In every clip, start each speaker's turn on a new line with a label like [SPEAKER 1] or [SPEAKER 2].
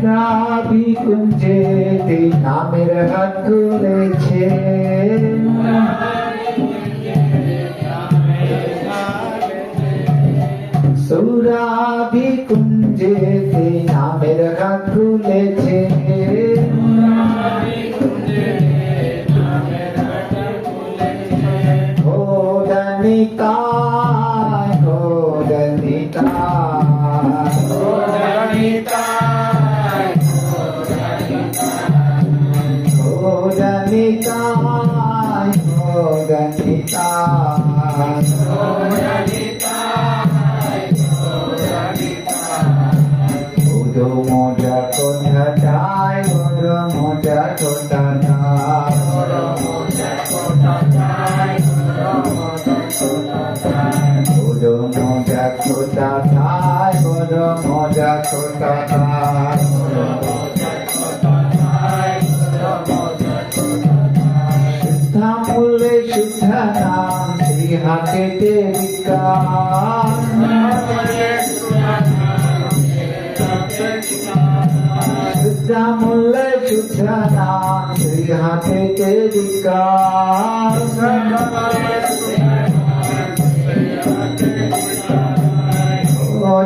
[SPEAKER 1] গুলাবি কুঞ্জেতে নামের হাত তুলেছে। দেহা থেকে বিকার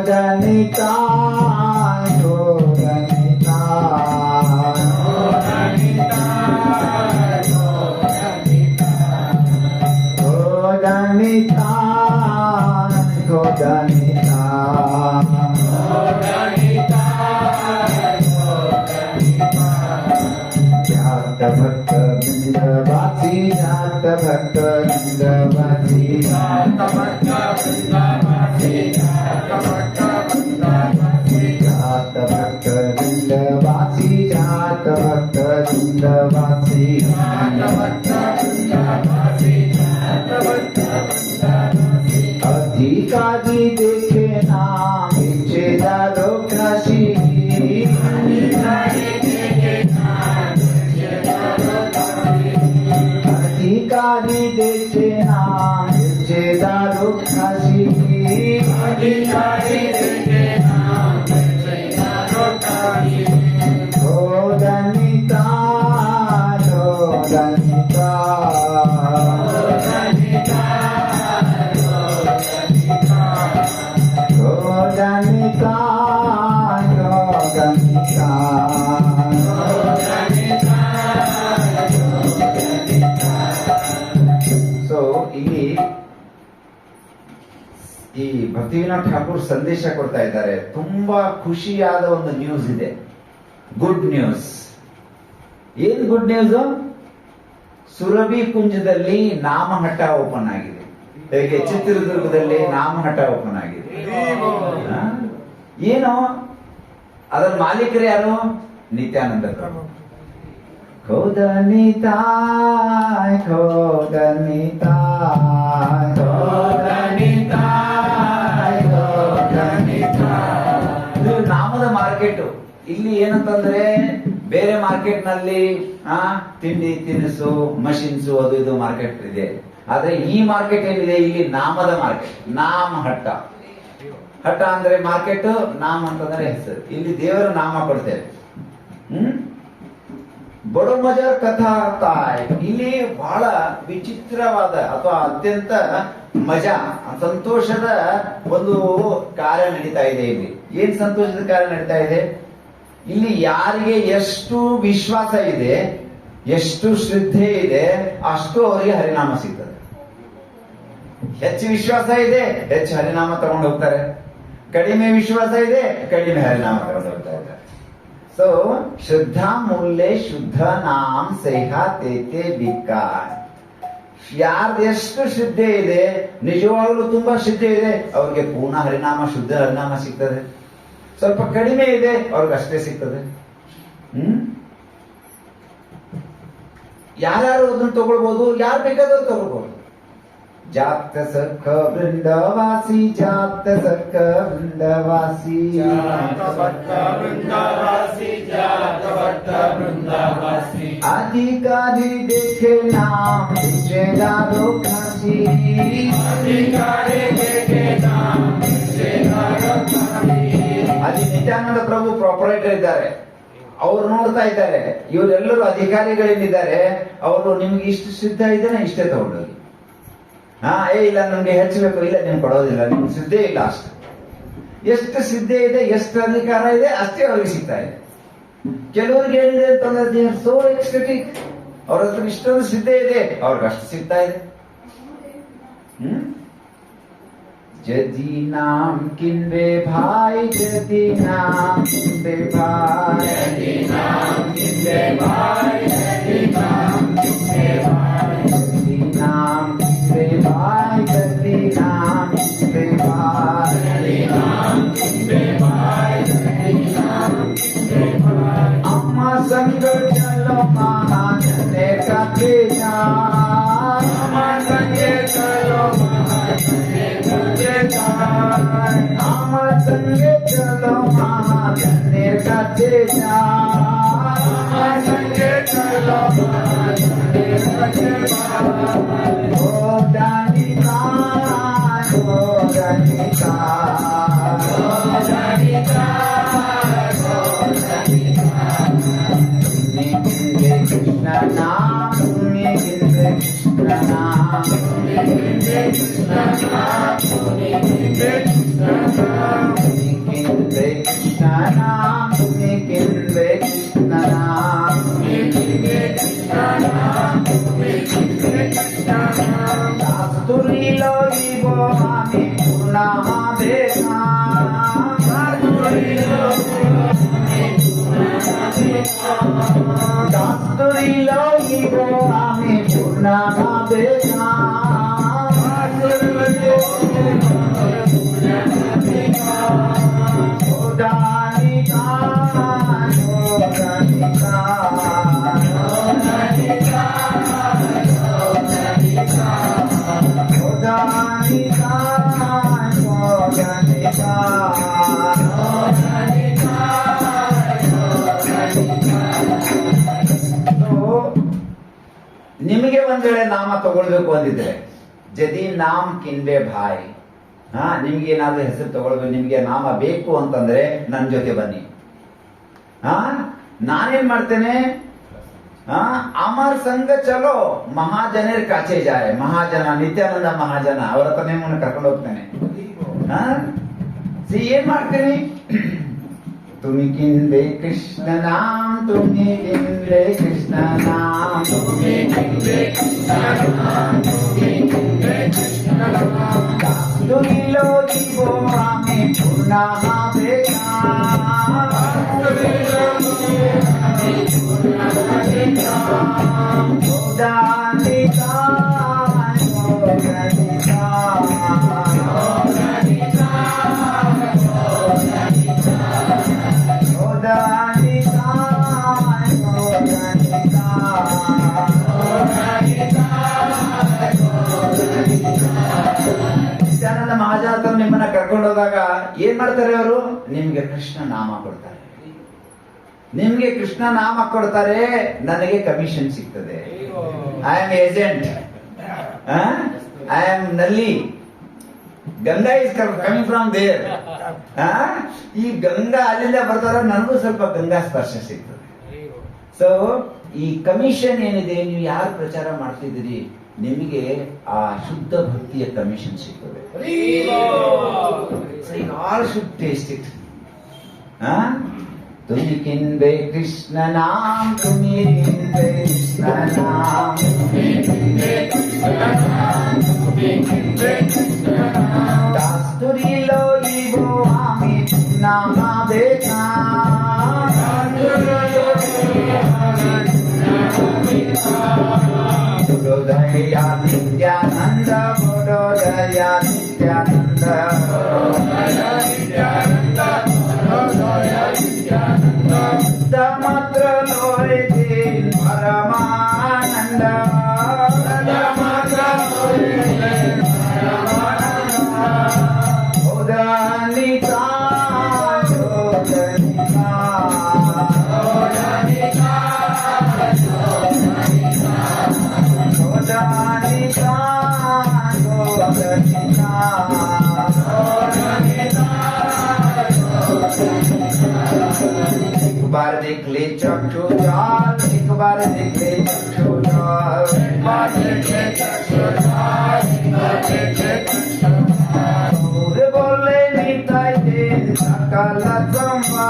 [SPEAKER 1] জানিকা ಠಾಕೂರ್ ಸಂದೇಶ ಕೊಡ್ತಾ ಇದ್ದಾರೆ. ತುಂಬಾ ಖುಷಿಯಾದ ಒಂದು ನ್ಯೂಸ್ ಇದೆ. ಗುಡ್ ನ್ಯೂಸ್ ಏನ್ ಗುಡ್ ನ್ಯೂಸ್ ಸುರಭಿ ಕುಂಜದಲ್ಲಿ ನಾಮಹಟ್ಟ ಓಪನ್ ಆಗಿದೆ. ಹೇಗೆ? ಚಿತ್ರದುರ್ಗದಲ್ಲಿ ನಾಮಹಟ್ಟ ಓಪನ್ ಆಗಿದೆ. ಏನು? ಅದರ ಮಾಲೀಕರು ಯಾರು? ನಿತ್ಯಾನಂದ ಪ್ರಭು. ಖೋದನಿತಾಯ್ ಇಲ್ಲಿ ಏನಂತಂದ್ರೆ ಬೇರೆ ಮಾರ್ಕೆಟ್ನಲ್ಲಿ, ಆ, ತಿಂಡಿ, ತಿನಿಸು ಮಷಿನ್ಸ್ ಅದು ಇದು ಮಾರ್ಕೆಟ್ ಇದೆ. ಆದ್ರೆ ಈ ಮಾರ್ಕೆಟ್ ಏನಿದೆ? ಇಲ್ಲಿ ನಾಮದ ಮಾರ್ಕೆಟ್ ನಾಮ ಹಟ್ಟ ಹಟ್ಟ ಅಂದ್ರೆ ಮಾರ್ಕೆಟ್ ನಾಮ ಅಂತಂದ್ರೆ ಹೆಸರು. ಇಲ್ಲಿ ದೇವರ ನಾಮ ಕೊಡ್ತೇವೆ. ಹ್ಮ್? ಬಡೋ ಮಜಾ ಕಥಾ ತಾಯ್ ಇಲ್ಲಿ ಬಹಳ ವಿಚಿತ್ರವಾದ ಅಥವಾ ಅತ್ಯಂತ ಮಜಾ, ಸಂತೋಷದ ಒಂದು ಕಾರ್ಯ ನಡೀತಾ ಇದೆ ಇಲ್ಲಿ. ಏನ್ ಸಂತೋಷದ ಕಾರ್ಯ ನಡೀತಾ ಇದೆ? ಇಲ್ಲಿ ಯಾರಿಗೆ ಎಷ್ಟು ವಿಶ್ವಾಸ ಇದೆ, ಎಷ್ಟು ಶ್ರದ್ಧೆ ಇದೆ, ಅಷ್ಟು ಅವರಿಗೆ ಹರಿನಾಮ ಸಿಗ್ತದೆ. ಹೆಚ್ಚು ವಿಶ್ವಾಸ ಇದೆ, ಹೆಚ್ಚು ಹರಿನಾಮ ತಗೊಂಡು ಹೋಗ್ತಾರೆ. ಕಡಿಮೆ ವಿಶ್ವಾಸ ಇದೆ, ಕಡಿಮೆ ಹರಿನಾಮ ತಗೊಂಡು ಹೋಗ್ತಾ ಇದ್ದಾರೆ. ಸೊ ಶ್ರದ್ಧಾ ಮೂಲ್ಯ ಶುದ್ಧ ನಾಮ್, ಸೇಹ, ತೇತೆ ಬಿಕ್ಕಾಯ್ ಯಾರ್ದು ಎಷ್ಟು ಶ್ರದ್ಧೆ ಇದೆ, ನಿಜವಾಗ್ಲೂ ತುಂಬಾ ಶ್ರದ್ಧೆ ಇದೆ, ಅವ್ರಿಗೆ ಪೂರ್ಣ ಹರಿನಾಮ, ಶುದ್ಧ ಹರಿನಾಮ ಸಿಗ್ತದೆ. ಸ್ವಲ್ಪ ಕಡಿಮೆ ಇದೆ ಅವ್ರಿಗೆ ಅಷ್ಟೇ ಸಿಗ್ತದೆ ಹ್ಮ್ ಯಾರ್ಯಾರು ಅದನ್ನ ತಗೊಳ್ಬಹುದು ಯಾರು ಬೇಕಾದ್ರೂ ತಗೊಳ್ಬಹುದು जात सख वृंदवासी जात सख वृंदवासी
[SPEAKER 2] जातभट्ट वृंदावासी जातभट्ट वृंदावासी
[SPEAKER 1] अधिकारी देखे नाम रिश्तेदारों खासी
[SPEAKER 2] अधिकारी देखे नाम रिश्तेदारों खासी
[SPEAKER 1] ಅಲ್ಲಿ ನಿತ್ಯಾನಂದ ಪ್ರಭು ಪ್ರಾಪರೇಟರ್ ಇದ್ದಾರೆ. ಅವ್ರು ನೋಡ್ತಾ ಇದ್ದಾರೆ. ಇವರೆಲ್ಲರೂ ಅಧಿಕಾರಿಗಳೇನಿದ್ದಾರೆ ಅವರು ನಿಮ್ಗೆ ಇಷ್ಟು ಸಿದ್ಧ ಇದ್ರೆ ಇಷ್ಟೇ ತಗೊಂಡೋಗಿ. ಹಾ ಏ, ಇಲ್ಲ ನಮ್ಗೆ ಹೆಚ್ಚಬೇಕು, ಇಲ್ಲ, ನಿಮ್ಗೆ ಕೊಡೋದಿಲ್ಲ, ನಿಮ್ಗೆ ಸಿದ್ಧೇ ಇಲ್ಲ ಅಷ್ಟು. ಎಷ್ಟು ಸಿದ್ಧ ಇದೆ, ಎಷ್ಟು ಅಧಿಕಾರ ಇದೆ, ಅಷ್ಟೇ ಅವ್ರಿಗೆ ಸಿಗ್ತಾ ಇದೆ. ಕೆಲವ್ರಿಗೆ ಏನಿದೆ ಅಂತಂದ್ರೆ ಸೋ ಎಕ್ಸ್ಟೆಟಿಕ್ ಅವ್ರ ಹತ್ರ ಇಷ್ಟೊಂದು ಸಿದ್ಧ ಇದೆ, ಅವ್ರಿಗೆ ಅಷ್ಟು ಸಿಗ್ತಾ ಇದೆ. जदि नाम किन्वे भाई जदि नाम किन्वे भाई। जदि नाम किन्वे भाई
[SPEAKER 2] तुझे जाए
[SPEAKER 1] ओ दानिका ओ दानिका 有呀吗 ನಾಮ ತಗೊಳ್ಬೇಕು ಅಂದಿದ್ರೆ, ಜದಿ ನಾಮ್ ಕಿನ್ವೆ ಭಾಯ್. ಹಾ, ನಿಮ್ಗೆ ಏನಾದ್ರೂ ಹೆಸರು ತಗೊಳ್ಬೇಕು, ನಿಮ್ಗೆ ನಾಮ ಬೇಕು ಅಂತಂದ್ರೆ ನನ್ ಜೊತೆ ಬನ್ನಿ. ಹಾ, ನಾನೇನ್ ಮಾಡ್ತೇನೆ? ಅಮರ್ ಸಂಘ ಚಲೋ, ಮಹಾಜನರ ಕಾಚೆ ಜಾಯ್ ಮಹಾಜನ, ನಿತ್ಯಾನಂದ ಮಹಾಜನ, ಅವರ ಹತ್ರ ನಿಮ್ಮನ್ನು ಕರ್ಕೊಂಡು ಹೋಗ್ತೇನೆ. ಹಾ, ಸಿ, ಏನ್ ಮಾಡ್ತೀನಿ? তুমি কিনবে কৃষ্ণ নাম তুমি কিনবে কৃষ্ণ নাম তুমি কিনবে কৃষ্ণ নাম তুমি কিনবে কৃষ্ণ নাম তুমি লোকিব আমি পুনা হবে তুমি লোকিব আমি পুনা হবে ಏನ್ ಮಾಡ್ತಾರೆ ಅವರು, ನಿಮ್ಗೆ ಕೃಷ್ಣ ನಾಮ ಕೊಡ್ತಾರೆ. ನಿಮ್ಗೆ ಕೃಷ್ಣ ನಾಮ ಕೊಡ್ತಾರೆ, ನನಗೆ ಕಮಿಷನ್ ಸಿಗ್ತದೆ. I am agent I ಆಮ್ನಲ್ಲಿ. Ganga is coming from there ಈ ಗಂಗಾ ಅಲ್ಲಿಂದ ಬರ್ತಾರ, ನನಗೂ ಸ್ವಲ್ಪ ಗಂಗಾ ಸ್ಪರ್ಶ ಸಿಗ್ತದೆ. ಸೊ ಈ ಕಮಿಷನ್ ಏನಿದೆ, ನೀವು ಯಾರು ಪ್ರಚಾರ ಮಾಡ್ತಿದ್ದೀರಿ? ನಿಮಗೆ ಆ ಶುದ್ಧ ಭಕ್ತಿಯ ಕಮಿಷನ್ ಸಿಗ್ತದೆ ಆಲ್ ಶುಡ್ ಟೇಸ್ಟ್ ಇಟ್ ತುಮಿ ಕಿನ್ಬೆ ಕೃಷ್ಣ ನಾಮ ತುಮಿ ಕೃಷ್ಣ ನಾಮ ದಾಸ್ತುರಿಲೋ ಇವೋ ಆಮಿ ನಾಮ నిత్యానంద బుడోదయా నిత్యానంద కలసమా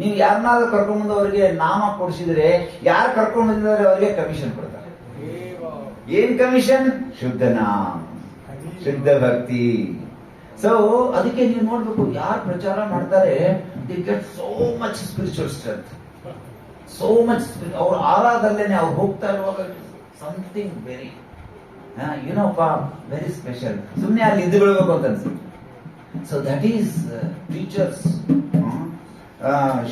[SPEAKER 1] ನೀವು ಯಾರನ್ನಾದ್ರೂ ಕರ್ಕೊಂಡ್ಬಂದು ಅವರಿಗೆ ನಾಮ ಕೊಡಿಸಿದ್ರೆ, ಯಾರು ಕರ್ಕೊಂಡು ಬಂದಿದ್ದಾರೆ ಅವರಿಗೆ ಕಮಿಷನ್ ಕೊಡ್ತಾರೆ. ಏನ್ ಕಮಿಷನ್ ಶುದ್ಧ ನಾಮ, ಶುದ್ಧ ಭಕ್ತಿ. ಸೊ ಅದಕ್ಕೆ ನೀವು ನೋಡ್ಬೇಕು, ಯಾರು ಪ್ರಚಾರ ಮಾಡ್ತಾರೆ get so much spiritual strength so much ಅವ್ರ ಆರಾದಲ್ಲೇನೆ ಅವ್ರು ಹೋಗ್ತಾ ಇರುವಾಗ ಸಮಥಿಂಗ್ ವೆರಿ ಏನೋಪ್ಪ ವೆರಿ ಸ್ಪೆಷಲ್ ಸುಮ್ಮನೆ ಅಲ್ಲಿ ಇದ್ದು ಬಿಡ್ಬೇಕು ಅಂತ ಅನ್ಸುತ್ತೆ. So that is teachers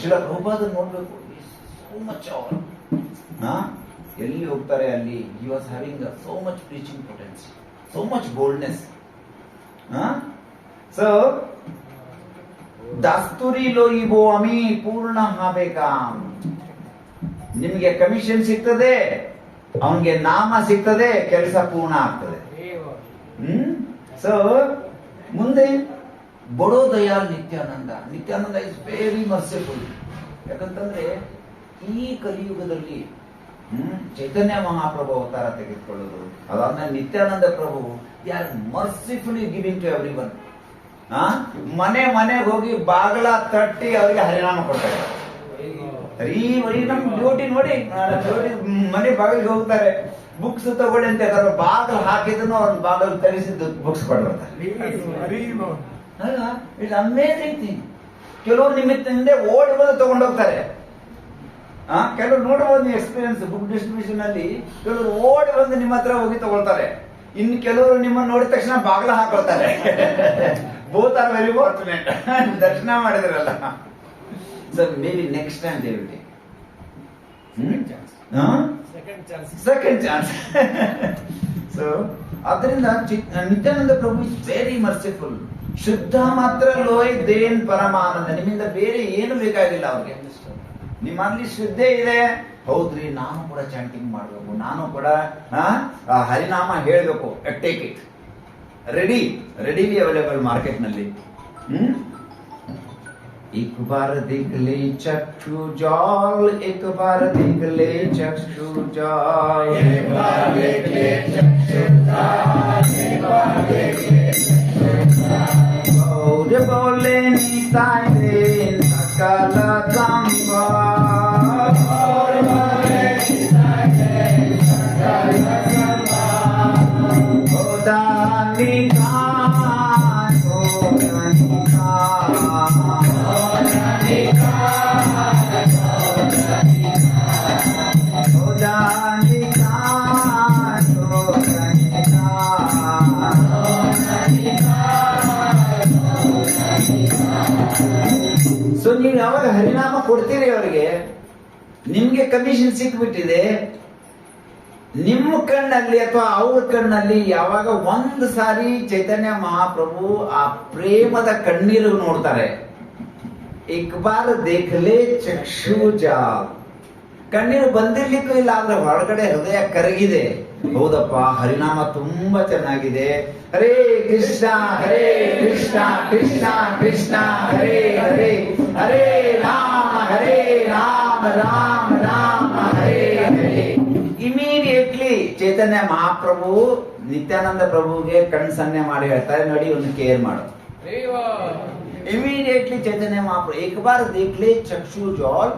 [SPEAKER 1] Srila Prabhupada ನೋಡ್ಬೇಕು. ಸೋ ಮಚ್ ಅವರ್. ಎಲ್ಲಿ ಹೋಗ್ತಾರೆ ಅಲ್ಲಿ? You was having so much preaching potency so much boldness so ದಾಸ್ತುರಿ ಲೋಯಿಬೋ ಅಮಿ ಪೂರ್ಣ ಹಾಬೇಕಾ ನಿಮಗೆ ಕಮಿಷನ್ ಸಿಗ್ತದೆ ಅವನಿಗೆ ನಾಮ ಸಿಗ್ತದೆ ಕೆಲಸ ಪೂರ್ಣ ಆಗ್ತದೆ. ಹ್ಮ್? ಸೊ ಮುಂದೆ? ಬಡೋ Dayal Nityananda. Nityananda is very merciful ಯಾಕಂತಂದ್ರೆ ಈ ಕಲಿಯುಗದಲ್ಲಿ, ಹ್ಮ್, ಚೈತನ್ಯ ಮಹಾಪ್ರಭು ಅವತಾರ ತೆಗೆದುಕೊಳ್ಳೋದು, ಅದಾದ್ಮೇಲೆ Nityananda Prabhu are mercifully giving to everyone ಮನೆ ಮನೆಗೆ ಹೋಗಿ ಬಾಗಲ ತಟ್ಟಿ ಅವರಿಗೆ ಹರಿನಾಮ ಕೊಡ್ತಾರೆ ಈ ಬರೀ ನಮ್ ಡ್ಯೂಟಿ ನೋಡಿ ಮನೆ ಬಾಗಿಲಿಗೆ ಹೋಗ್ತಾರೆ. ಬುಕ್ಸ್ ತಗೊಳ್ಳಿ ಅಂತ ಬಾಗಿಲು ಹಾಕಿದ್ರು ಅವ್ರ ಬಾಗಿಲು ತರಿಸಿದ್ದು ಬುಕ್ಸ್ ಕೊಡ್ಬರ್ತಾರೆ ಅಲ್ಲ ಇಟ್ಸ್ ಅಮೇಜಿಂಗ್ ಥಿಂಗ್ ಕೆಲವರು ನಿಮಿತ್ತದಿಂದ ಓಡಿ ಬಂದು ತಗೊಂಡೋಗ್ತಾರೆ. ಆ ಕೆಲವರು ನೋಡಬಹುದು ನೀವು ಎಕ್ಸ್ಪೀರಿಯನ್ಸ್ ಬುಕ್ ಡಿಸ್ಟ್ರಿಬ್ಯೂಷನ್ ಅಲ್ಲಿ ಕೆಲವರು ಓಡಿ ಬಂದು ನಿಮ್ಮ ಹತ್ರ ಹೋಗಿ ತಗೊಳ್ತಾರೆ. ಇನ್ನು ಕೆಲವರು ನಿಮ್ಮನ್ನ ನೋಡಿದ ತಕ್ಷಣ ಬಾಗಿಲ ಹಾಕೊಳ್ತಾರೆ. ಬೋತ್ ಆರ್ ವೆರಿ ಫಾರ್ಚುನೇಟ್ ದರ್ಶನ ಮಾಡಿದ್ರಲ್ಲ. Sir may be next time ದೇವ್ರಿ second chance second chance so ಅದರಿಂದ Nityananda Prabhu is very merciful ಶುದ್ಧ ಮಾತ್ರ ಲೋಯ್ ದೇನ್ ಪರಮಾನಂದ? ನಿಮ್ಮಿಂದ ಬೇರೆ ಏನು ಬೇಕಾಗಿಲ್ಲ ಅವ್ರಿಗೆ? ನಿಮ್ಮಲ್ಲಿ ಶ್ರದ್ಧೆ ಇದೆ. ಹೌದ್ರಿ, ನಾನು ಕೂಡ ಚಾಂಟಿಂಗ್ ಮಾಡಬೇಕು. ನಾನು ಕೂಡ ಹರಿನಾಮ ಹೇಳಬೇಕು. Take it ready readily available ಮಾರ್ಕೆಟ್ನಲ್ಲಿ ಹ್ಮ್? एक बार देख ले चक्षु जाल एक बार देख ले चक्षु जाल।
[SPEAKER 2] एक बार देख ले चक्षु जाल, एक बार देख ले
[SPEAKER 1] गौर बोले निताय रे सकल संभाल
[SPEAKER 2] और बोले निताय रे सकल संभाल।
[SPEAKER 1] होदा निकाय होदा निकाय ಕೊಡ್ತೀರಿ ಅವರಿಗೆ? ನಿಮ್ಗೆ ಕಮಿಷನ್ ಸಿಕ್ಬಿಟ್ಟಿದೆ. ನಿಮ್ಮ ಕಣ್ಣಲ್ಲಿ ಅಥವಾ ಅವ್ರ ಕಣ್ಣಲ್ಲಿ ಯಾವಾಗ ಒಂದು ಸಾರಿ ಚೈತನ್ಯ ಮಹಾಪ್ರಭು ಆ ಪ್ರೇಮದ ಕಣ್ಣೀರು ನೋಡ್ತಾರೆ. ಇಕ್ಬಾಲ್ ಬಾರ್ ದೇಖಲೆ ಚಕ್ಷು ಜಾಲ್ ಕಣ್ಣೀರು ಬಂದಿರ್ಲಿಕ್ಕೂ ಇಲ್ಲ, ಆದ್ರೆ ಹೊರಗಡೆ ಹೃದಯ ಕರಗಿದೆ. ಹೌದಪ್ಪ, ಹರಿನಾಮ ತುಂಬಾ ಚೆನ್ನಾಗಿದೆ. ಹರೇ ಕೃಷ್ಣ ಹರೇ ಕೃಷ್ಣ ಕೃಷ್ಣ ಕೃಷ್ಣ, ಹರೇ ಹರೇ ಹರೇ ರಾಮ. ರಾಮ ರಾಮ, ಹರೇ ಹರೇ. ಇಮಿಡಿಯೇಟ್ಲಿ ಚೈತನ್ಯ ಮಹಾಪ್ರಭು, ನಿತ್ಯಾನಂದ ಪ್ರಭುಗೆ ಕಣ್ಸನ್ನೆ ಮಾಡಿ ಹೇಳ್ತಾರೆ, ನೋಡಿ ಒಂದು ಕೇರ್ ಮಾಡು. ಇಮಿಡಿಯೇಟ್ಲಿ ಚೈತನ್ಯ ಮಹಾಪ್ರಭು ಏಕ ಬಾರ ದೇಖ್ಲೆ ಚಕ್ಷು ಜಾಲ್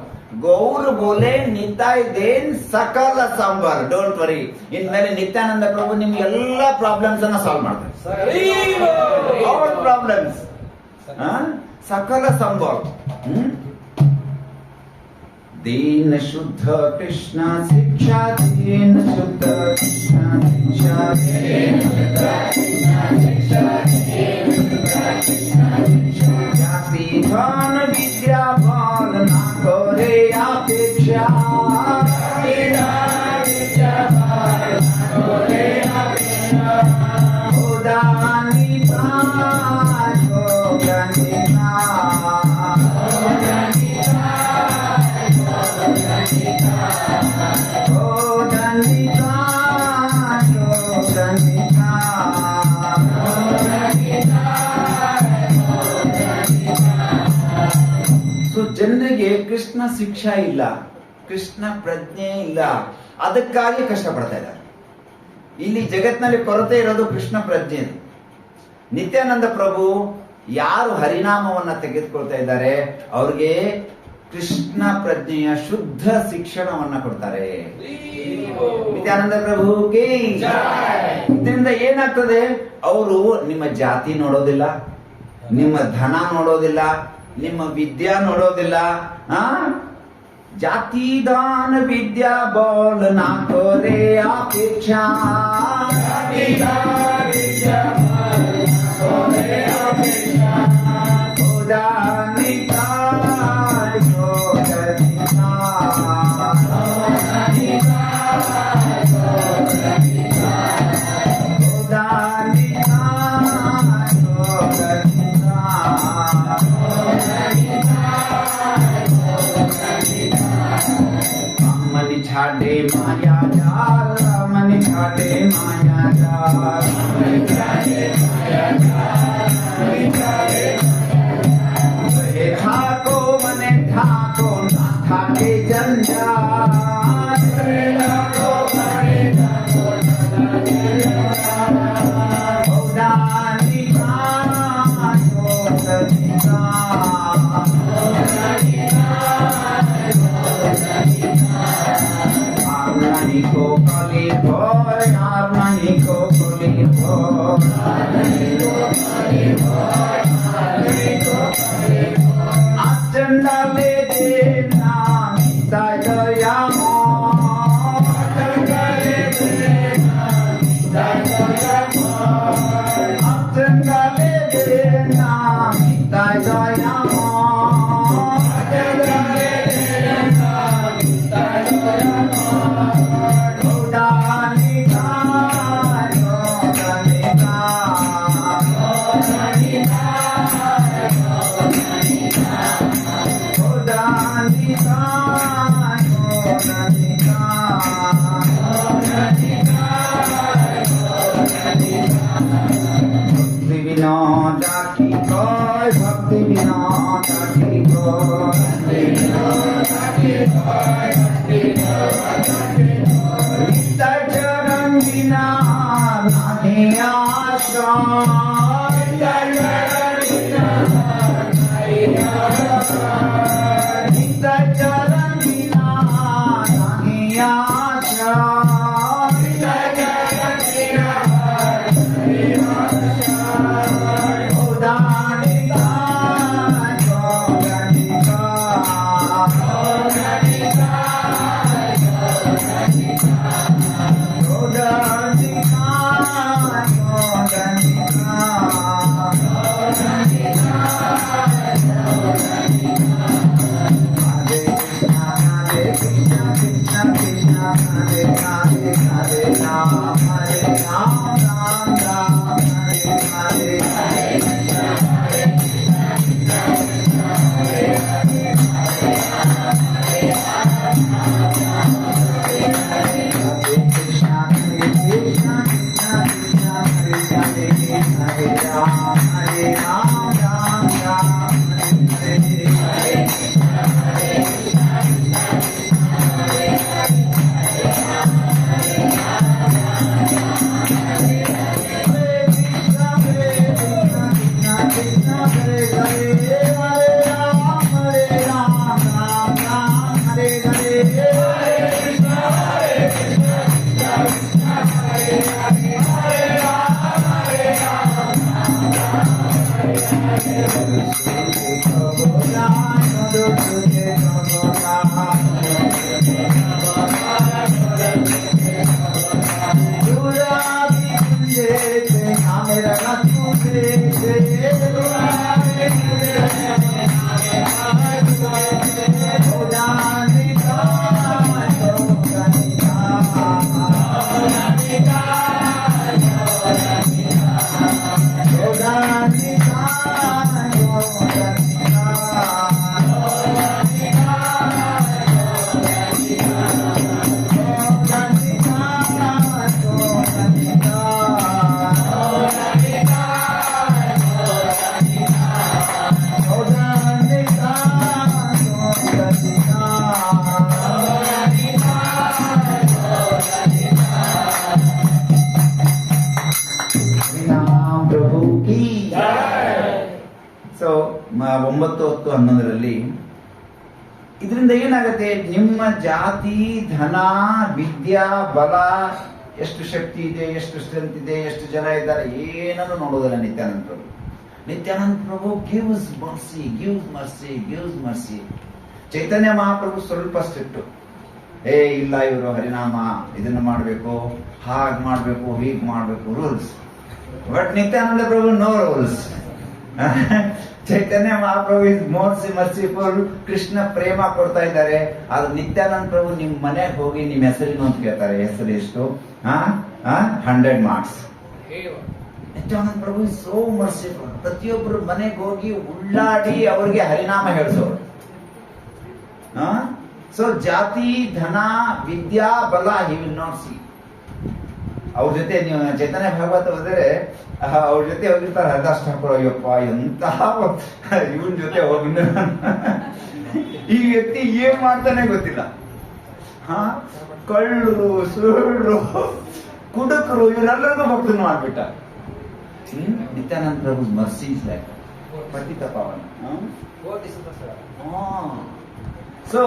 [SPEAKER 1] ಗೌರ್ ಬೋಲೆ, ನಿತಾಯ್ ದೇನ್, ಸಕಲ ಸಾಂಬಾರ್. ಡೋಂಟ್ ವರಿ ಇನ್ಮೇಲೆ ನಿತ್ಯಾನಂದ ಪ್ರಭು ನಿಮ್ಗೆ ಎಲ್ಲ ಪ್ರಾಬ್ಲಮ್ಸ್ ಅನ್ನ ಸಾಲ್ವ್ ಮಾಡ್ತಾರೆ. ಪ್ರಾಬ್ಲಮ್ಸ್ ಸಕಲ ಸಂಭಾವ್ ಹ್ಮ್? दीन शुद्ध कृष्ण शिक्षा दीन शुद्ध कृष्ण शिक्षा दीन जाति धन विद्या बल ना करे अपेक्षा ಕೃಷ್ಣ ಶಿಕ್ಷೆ ಇಲ್ಲ. ಕೃಷ್ಣ ಪ್ರಜ್ಞೆ ಇಲ್ಲ. ಅದಕ್ಕಾಗಿ ಕಷ್ಟ ಪಡ್ತಾ ಇದ್ದಾರೆ. ಇಲ್ಲಿ ಜಗತ್ತಿನಲ್ಲಿ ಕೊರತೆ ಇರೋದು ಕೃಷ್ಣ ಪ್ರಜ್ಞೆ. ನಿತ್ಯಾನಂದ ಪ್ರಭು ಯಾರು ಹರಿನಾಮವನ್ನ ತೆಗೆದುಕೊಳ್ತಾ ಇದ್ದಾರೆ? ಅವ್ರಿಗೆ ಕೃಷ್ಣ ಪ್ರಜ್ಞೆಯ ಶುದ್ಧ ಶಿಕ್ಷಣವನ್ನ ಕೊಡ್ತಾರೆ. ನಿತ್ಯಾನಂದ ಪ್ರಭುಗೆ ಇದರಿಂದ ಏನಾಗ್ತದೆ? ಅವರು ನಿಮ್ಮ ಜಾತಿ ನೋಡೋದಿಲ್ಲ, ನಿಮ್ಮ ಧನ ನೋಡೋದಿಲ್ಲ, ನಿಮ್ಮ ವಿದ್ಯಾ ನೋಡೋದಿಲ್ಲ ಆ ಜಾತಿ ದಾನ ವಿದ್ಯಾ ಬೋಲ್ ನಾ ಕೋರೆ ಅಪೇಕ್ಷಾ ಖುದಾ ನಿಕಾಯ್ Olha a Nitya ಒಂಬತ್ತು ಹತ್ತು ಹನ್ನೊಂದರಲ್ಲಿ, ಇದರಿಂದ ಏನಾಗುತ್ತೆ? ನಿಮ್ಮ ಜಾತಿ, ಧನ, ವಿದ್ಯಾ, ಬಲ, ಎಷ್ಟು ಶಕ್ತಿ ಇದೆ, ಎಷ್ಟು ಸ್ಟ್ರೆಂತ್ ಇದೆ, ಎಷ್ಟು ಜನ ಇದ್ದಾರೆ, ಏನನ್ನು ನೋಡೋದಿಲ್ಲ Nityananda Prabhu. Nityananda Prabhu gives mercy gives mercy gives mercy Chaitanya Mahaprabhu ಸ್ವಲ್ಪ ಸ್ಟ್ರಿಕ್ಟ್ ಏ, ಇಲ್ಲ ಇವರು, ಹರಿನಾಮ, ಇದನ್ನ ಮಾಡಬೇಕು, ಹಾಗೆ ಮಾಡಬೇಕು, ಹೀಗೆ ಮಾಡಬೇಕು rules but Nityananda Prabhu no rules Chaitanya Mahaprabhu is mercy merciful Krishna ಪ್ರೇಮ ಕೊಡ್ತಾ ಇದ್ದಾರೆ. ಆದ್ರೆ ನಿತ್ಯಾನಂದ ಪ್ರಭು ನಿಮ್ ಮನೆಗೆ ಹೋಗಿ ನಿಮ್ ಹೆಸರಿನ ಅಂತ ಕೇಳ್ತಾರೆ, ಹೆಸರು ಎಷ್ಟು? Hundred marks Nityananda Prabhu is so merciful ಪ್ರತಿಯೊಬ್ಬರು ಮನೆಗೆ ಹೋಗಿ ಉಳ್ಳಾಡಿ ಅವ್ರಿಗೆ ಹರಿನಾಮ ಹೇಳಿಸೋರು. ಸೊ ಜಾತಿ, ಧನ, ವಿದ್ಯಾ, ಬಲ ಹಿ ವಿಲ್ ನಾಟ್ ಸಿ ಅವ್ರ ಜೊತೆ ನೀವು ಚೈತನ್ಯ ಭಾಗವತ ಹೋದರೆ ಅವ್ರ ಜೊತೆ ಹೋಗಿರ್ತಾರೆ ಹರಿದಾಸ್ ಠಾಕೂರ್ ಅಯ್ಯಪ್ಪ ಎಂತಹ ಇವನ್ ಜೊತೆ ಹೋಗಿ ಈ ವ್ಯಕ್ತಿ ಏನ್ ಮಾಡ್ತಾನೆ ಗೊತ್ತಿಲ್ಲ. ಹಾ ಕಳ್ಳರು ಸುಳ್ಳು ಕುಡುಕರು ಇವರೆಲ್ಲರಿಗೂ ಭಕ್ತನ ಮಾಡ್ಬಿಟ್ಟ. ನಿತ್ಯಾನಂದ ಪ್ರಭು ಮರ್ಸಿ ಲೈಕ್ ಪಾವನ. So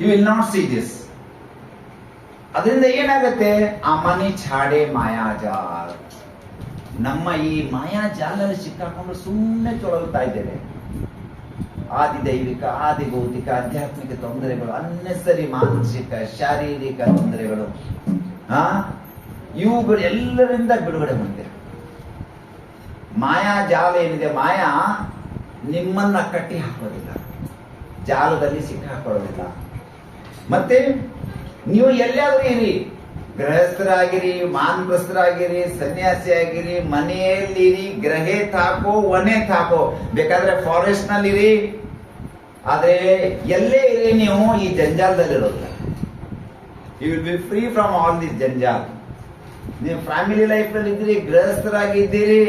[SPEAKER 1] you will not see this ಅದರಿಂದ ಏನಾಗುತ್ತೆ? ಅಮನಿ ಛಾಡೆ ಮಾಯಾಜಾಲ. ನಮ್ಮ ಈ ಮಾಯಾಜಾಲಲ್ಲಿ ಸಿಕ್ಕಾಕೊಂಡು ಸುಮ್ಮನೆ ತೊಳಗುತ್ತಾ ಇದ್ದೇವೆ. ಆದಿ ದೈವಿಕ, ಆದಿ ಭೌತಿಕ, ಆಧ್ಯಾತ್ಮಿಕ ತೊಂದರೆಗಳು, ಅನ್ನೆಸರಿ ಮಾನಸಿಕ, ಶಾರೀರಿಕ ತೊಂದರೆಗಳು, ಆ? ಇವುಗಳು ಎಲ್ಲರಿಂದ ಬಿಡುಗಡೆ ಹೊಂದಿದೆ ಮಾಯಾ ಜಾಲ ಏನಿದೆ? ಮಾಯಾ ನಿಮ್ಮನ್ನ ಕಟ್ಟಿ ಹಾಕೋದಿಲ್ಲ ಜಾಲದಲ್ಲಿ ಸಿಕ್ಕಾಕೊಳ್ಳೋದಿಲ್ಲ. ಮತ್ತೆ ನೀವು ಎಲ್ಲಾದ್ರೂ ಇರಿ. ಗೃಹಸ್ಥರಾಗಿರಿ ಮಾನಗ್ರಸ್ಥರಾಗಿರಿ ಸನ್ಯಾಸಿ ಆಗಿರಿ ಮನೆಯಲ್ಲಿರಿ ಗ್ರಹೆ ತಾಕೋ ಒನೆ ತಾಕೋ. ಬೇಕಾದ್ರೆ ಫಾರೆಸ್ಟ್ ನಲ್ಲಿರಿ ಆದ್ರೆ ಎಲ್ಲೇ ಇರಿ ನೀವು, ಈ ಜಂಜಾಲದಲ್ಲಿರೋದಿಲ್ಲ you will be free from all this ಜಂಜಾಲ್. ನೀವು ಫ್ಯಾಮಿಲಿ ಲೈಫ್ನಲ್ಲಿ ಇದ್ದೀರಿ ಗೃಹಸ್ಥರಾಗಿದ್ದೀರಿ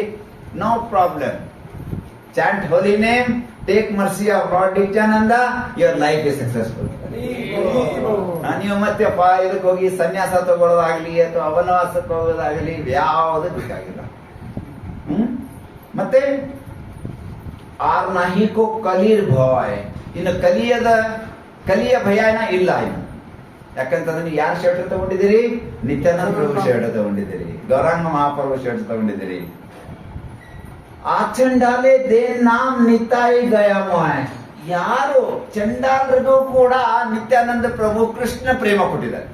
[SPEAKER 1] no problem chant holy name take mercy of Lord Nityananda your life is successful ನೀವು ಮತ್ತೆ ಪ- ಇದಕ್ಕೆ ಹೋಗಿ ಸನ್ಯಾಸ ತಗೊಳ್ಳೋದಾಗ್ಲಿ ಅಥವಾ ಅವನವಾಸಕ್ಕೆ ಹೋಗೋದಾಗ್ಲಿ ಯಾವುದು ಬೇಕಾಗಿಲ್ಲ. ಹ್ಮ್? ಮತ್ತೆ ಆರ್ ನಾಹಿಕೋ ಕಲೀರ್ ಭಯ. ಇನ್ನು ಕಲಿಯದ, ಕಲಿಯ ಭಯನ ಇಲ್ಲ ಇನ್ನು. ಯಾಕಂತಂದ್ರೆ ಯಾರು ಶರ್ಟ್ ತಗೊಂಡಿದ್ದೀರಿ? ನಿತ್ಯಾನಂದ ಪ್ರಭು ಶರ್ಟ್ ತಗೊಂಡಿದ್ದೀರಿ. ಗೌರಾಂಗ ಮಹಾಪ್ರಭು ಶರ್ಟ್ ತಗೊಂಡಿದ್ದೀರಿ. ಆಚಂಡಾಲೆ ದೇ ನಾಮ್ ನಿತಾಯಿ ಗಯಮೋಯ್ ಯಾರು ಚಂಡಾಲರಿಗೂ ಕೂಡ ನಿತ್ಯಾನಂದ ಪ್ರಭು ಕೃಷ್ಣ ಪ್ರೇಮ ಕೊಟ್ಟಿದ್ದಾರೆ.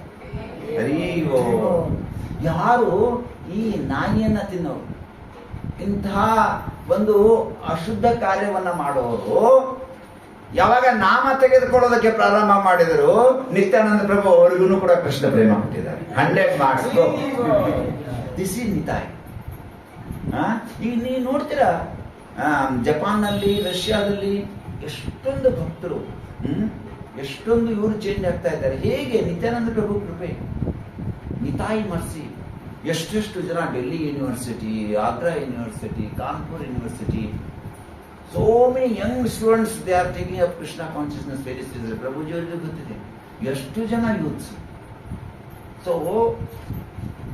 [SPEAKER 1] ಅಯ್ಯೋ ಯಾರು ಈ ನಾಯಿಯನ್ನ ತಿನ್ನೋರು? ಇಂತಹ ಒಂದು ಅಶುದ್ಧ ಕಾರ್ಯವನ್ನ ಮಾಡೋರು, ಯಾವಾಗ ನಾಮ ತೆಗೆದುಕೊಳ್ಳೋದಕ್ಕೆ ಪ್ರಾರಂಭ ಮಾಡಿದರು ನಿತ್ಯಾನಂದ ಪ್ರಭು ಅವರಿಗೂ ಕೂಡ ಕೃಷ್ಣ ಪ್ರೇಮ ಕೊಟ್ಟಿದ್ದಾರೆ. Hundred marks this is Nitai? ಈಗ ನೀವು ನೋಡ್ತೀರಾ? ಜಪಾನ್ನಲ್ಲಿ, ರಷ್ಯಾದಲ್ಲಿ ಎಷ್ಟೊಂದು ಭಕ್ತರು, ಹ್ಮ್? ಎಷ್ಟೊಂದು ಇವರು ಚೇಂಜ್ ಆಗ್ತಾ ಇದ್ದಾರೆ. ಹೇಗೆ? ನಿತ್ಯಾನಂದ ಪ್ರಭು ಕೃಪೆ. ನಿತಾಯಿ ಮರ್ಸಿ ಎಷ್ಟೆಷ್ಟು ಜನ Delhi university, Agra university, Kanpur university so many young students they are taking up Krishna consciousness very serious Prabhuji ಅವರಿಗೆ ಗೊತ್ತಿದೆ. ಎಷ್ಟು ಜನ youths so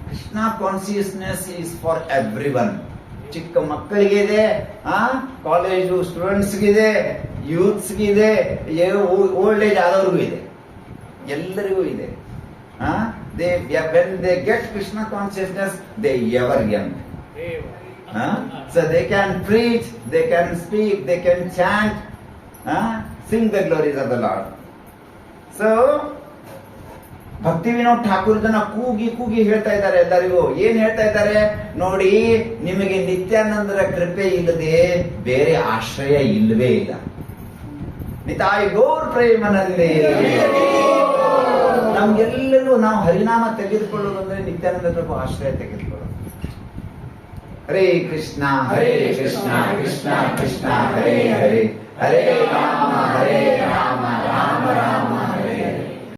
[SPEAKER 1] Krishna consciousness is for everyone ಚಿಕ್ಕ ಮಕ್ಕಳಿಗೆ ಇದೆ ಆ ಕಾಲೇಜು ಸ್ಟೂಡೆಂಟ್ಸ್ಗಿದೆ ಯೂತ್ಸ್ಗಿದೆ ಓಲ್ಡ್ ಏಜ್ ಆದವ್ರಿಗೂ ಇದೆ. ಎಲ್ಲರಿಗೂ ಇದೆ. ಆ, they when they get Krishna consciousness they ever young so they can preach they can speak they can chant sing the glories of the Lord so Bhakti Vinod Thakur ಕೂಗಿ ಕೂಗಿ ಹೇಳ್ತಾ ಇದ್ದಾರೆ ಎಲ್ಲರಿಗೂ. ಏನ್ ಹೇಳ್ತಾ ಇದ್ದಾರೆ? ನೋಡಿ, ನಿಮಗೆ ನಿತ್ಯಾನಂದರ ಕೃಪೆ ಇಲ್ಲದೆ ಬೇರೆ ಆಶ್ರಯ ಇಲ್ಲವೇ ಇಲ್ಲ. ನಿತಾಯಿ ಗೋರ್ ಪ್ರೇಮನಲ್ಲಿ. ನಮ್ಗೆಲ್ಲರೂ ನಾವು ಹರಿನಾಮ ತೆಗೆದುಕೊಳ್ಳೋದಂದ್ರೆ ಅಂದ್ರೆ ಆಶ್ರಯ ತೆಗೆದುಕೊಳ್ಳೋದು. ಹರೇ ಕೃಷ್ಣ ಹರೇ ಕೃಷ್ಣ ಕೃಷ್ಣ ಕೃಷ್ಣ, ಹರೇ ಹರೇ. ಹರೇ ರಾಮ ಹರೇ ರಾಮ ರಾಮ ರಾಮ.